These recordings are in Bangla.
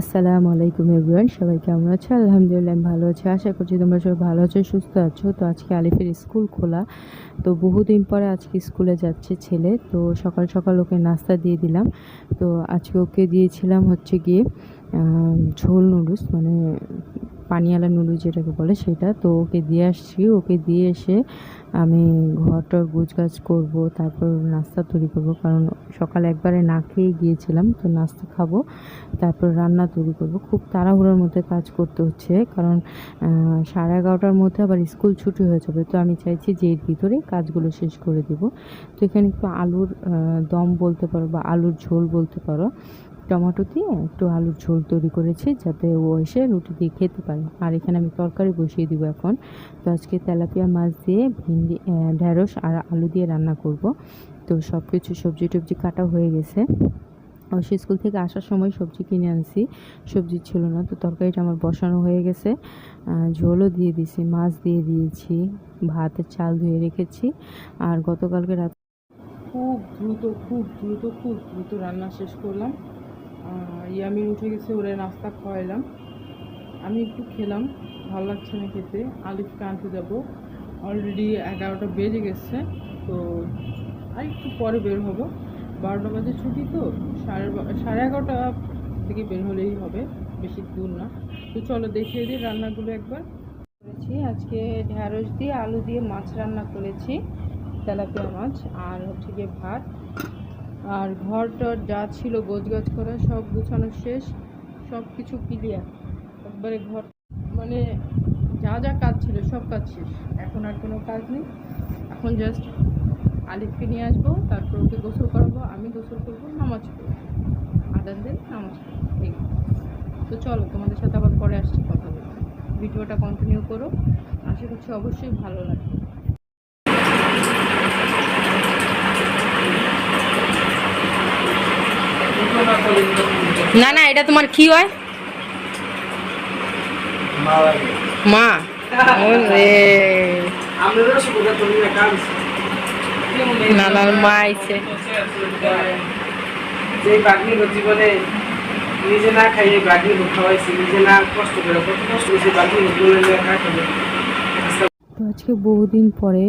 আসসালামু আলাইকুম এভরিওয়ান, সবাই কেমন আছো? আলহামদুলিল্লাহ ভালো আছি। আশা করছি তোমরা সবাই ভালো আছো, সুস্থ আছো। তো আজকে আলিফের স্কুল খোলা। তো বহুদিন পরে আজকে স্কুলে যাচ্ছে ছেলে। তো সকাল সকাল ওকে নাস্তা দিয়ে দিলাম। তো আজকে ওকে দিয়েছিলাম হচ্ছে গিয়ে ঝোল নুডলস। মানে পানিয়ালা নুডলস যেটাকে বলে সেটা। তো ওকে দিয়ে আসছি। ওকে দিয়ে এসে আমি ঘরটার গুছগাছ করব, তারপর নাস্তা তৈরি করব। কারণ সকালে একবারে না খেয়ে গিয়েছিলাম, তো নাস্তা খাব, তারপর রান্না তৈরি করব। খুব তাড়াহুড়োর মধ্যে কাজ করতে হচ্ছে, কারণ সাড়ে এগারোটার মধ্যে আবার স্কুল ছুটি হয়ে যাবে। তো আমি চাইছি যে এর ভিতরে কাজগুলো শেষ করে দেব। তো এখানে একটু আলুর দম বলতে পারো বা আলুর ঝোল বলতে পারো। টমেটো দিয়ে একটু আলুর ঝোল তৈরি করেছি যাতে ও এসে রুটি দিয়ে খেতে পারে। আর এখানে আমি তরকারি বসিয়ে দিব এখন। তো আজকে তেলাপিয়া মাছ দিয়ে ভিন্ডি আহ, ঢ্যাঁড়স আর আলু দিয়ে রান্না করব। তো সব কিছু সবজি টবজি কাটা হয়ে গেছে। অবশ্য স্কুল থেকে আসার সময় সবজি কিনে আনছি। সবজি ছিল না তো তরকারিটা আমার বসানো হয়ে গেছে। ঝোলও দিয়ে দিয়েছি মাছ দিয়ে দিয়েছি ভাতের চাল ধুয়ে রেখেছি। আর গতকালকে রাত খুব দ্রুত খুব দ্রুত খুব দ্রুত রান্না শেষ করলাম। আর ইয়ামির উঠে গেছে, ওরে নাস্তা খাওয়াইলাম। আমি একটু খেলাম, ভালো লাগছে না খেতে। আলিফকে আনতে যাব। অলরেডি এগারোটা বেজে গেছে, তো আর একটু পরে বের হব। বারোটা বাজে ছুটি তো, সাড়ে সাড়ে এগারোটা থেকে বের হলেই হবে, বেশি দূর না। তো চলো দেখিয়ে দিই রান্নাগুলো একবার। করেছি, আজকে ঢ্যাঁড়স দিয়ে, আলু দিয়ে মাছ রান্না করেছি, তেলাপিয়া মাছ, আর হচ্ছে গিয়ে ভাত। আর ঘরটার যা ছিল গোছগাছ করা, সব গুছানো শেষ সব কিছু ক্লিয়ার একবারে ঘর মানে যা যা কাজ ছিল, সব কাজ শেষ। এখন আর কোনো কাজ নেই। এখন জাস্ট আলিফকে নিয়ে আসব, তারপর ওকে গোসল করাবো, আমি গোসল করব, নামাজ পড়ব। আদান দিন, নামাজ পড়ব। তো চলো, তোমাদের সাথে আবার পরে আসছি কথা বলতে। ভিডিওটা কন্টিনিউ করো। আশা করছি অবশ্যই ভালো লাগবে। না না এটা তোমার কি হয়? মা নানার মা। আইছে। যে বাগনি জীবনে নিজে না খাইয়ে বাগনি খাওয়াইছি নিজে না কষ্ট করে কষ্ট করেছি বাগনি বলে খাইতে তো আজকে বহুদিন পরে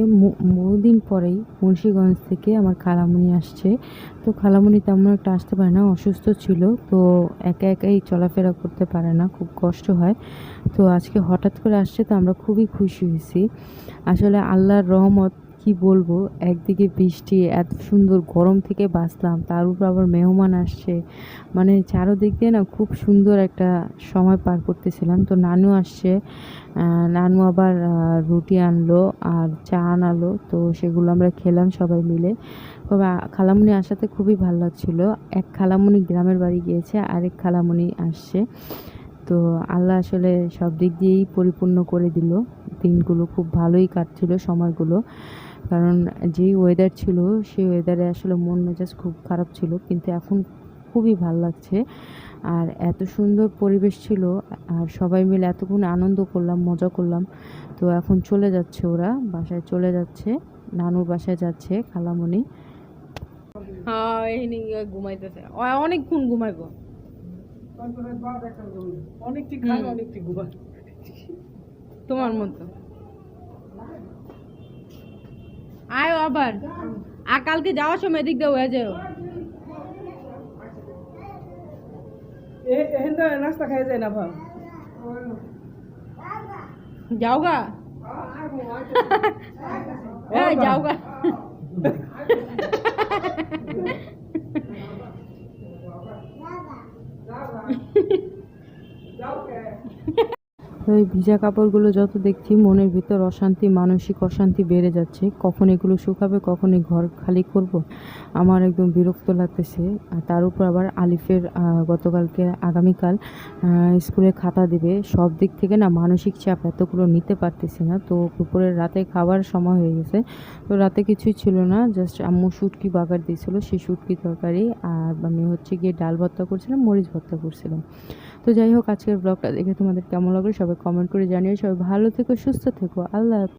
বহুদিন পরেই মুন্সীগঞ্জ থেকে আমার খালামুনি আসছে। তো খালামণি তেমন একটা আসতে পারে না, অসুস্থ ছিল, তো একা একাই চলাফেরা করতে পারে না, খুব কষ্ট হয়। তো আজকে হঠাৎ করে আসছে, তো আমরা খুবই খুশি হয়েছি। আসলে আল্লাহর রহমত কি বলব? একদিকে বৃষ্টি, এত সুন্দর গরম থেকে বাঁচলাম, তার উপর আবার মেহমান আসছে। মানে চারোদিক দিয়ে না খুব সুন্দর একটা সময় পার করতেছিলাম। তো নানু আসছে নানু আবার রুটি আনলো আর চা আনালো। তো সেগুলো আমরা খেলাম সবাই মিলে। তবে খালামুনি আসাতে খুবই ভালো লাগছিল। এক খালামণি গ্রামের বাড়ি গিয়েছে, আরেক খালামণি আসছে। তো আল্লাহ আসলে সব দিক দিয়েই পরিপূর্ণ করে দিল। দিনগুলো খুব ভালোই কাটছিল সময়গুলো। কারণ যেই ওয়েদার ছিল সেই ওয়েদারে আসলে মন মেজাজ খুব খারাপ ছিল কিন্তু এখন খুবই ভালো লাগছে। আর এত সুন্দর পরিবেশ ছিল আর সবাই মিলে এতক্ষণ আনন্দ করলাম মজা করলাম। তো এখন চলে যাচ্ছে ওরা বাসায় চলে যাচ্ছে। নানুর বাসায় যাচ্ছে খালামণি। হ্যাঁ এই ঘুমাইতেছে। অনেকক্ষণ ঘুমাইবো অনেকটি অনেকটি তোমার মতো। আয় আবার। আর কালকে যাওয়ার সময় এদিক দিয়ে হয়ে যাও। নাস্তা খাই যায় না ভাব যাওগা এই যাওগা তো এই ভিজা কাপড়গুলো যত দেখছি, মনের ভিতর অশান্তি, মানসিক অশান্তি বেড়ে যাচ্ছে। কখন এগুলো শুকাবে কখন এই ঘর খালি করব? আমার একদম বিরক্ত লাগতেছে। আর তার উপর আবার আলিফের গতকালকে আগামীকাল স্কুলে খাতা দেবে। সব দিক থেকে না মানসিক চাপ এতগুলো নিতে পারতেছি না। তো দুপুরের রাতে খাবার সময় হয়ে গেছে। তো রাতে কিছুই ছিল না। জাস্ট আম্মু শুটকি বাগার দিয়েছিল। সেই শুটকি তরকারি আর আমি হচ্ছে গিয়ে ডাল ভর্তা করছিলাম, মরিচ ভর্তা করছিলাম। তো যাই হোক, আজকের ব্লগটা দেখে তোমাদের কেমন লাগল? সবাই কমেন্ট করে জানিও। সবাই ভালো থেকো, সুস্থ থেকো। আল্লাহ।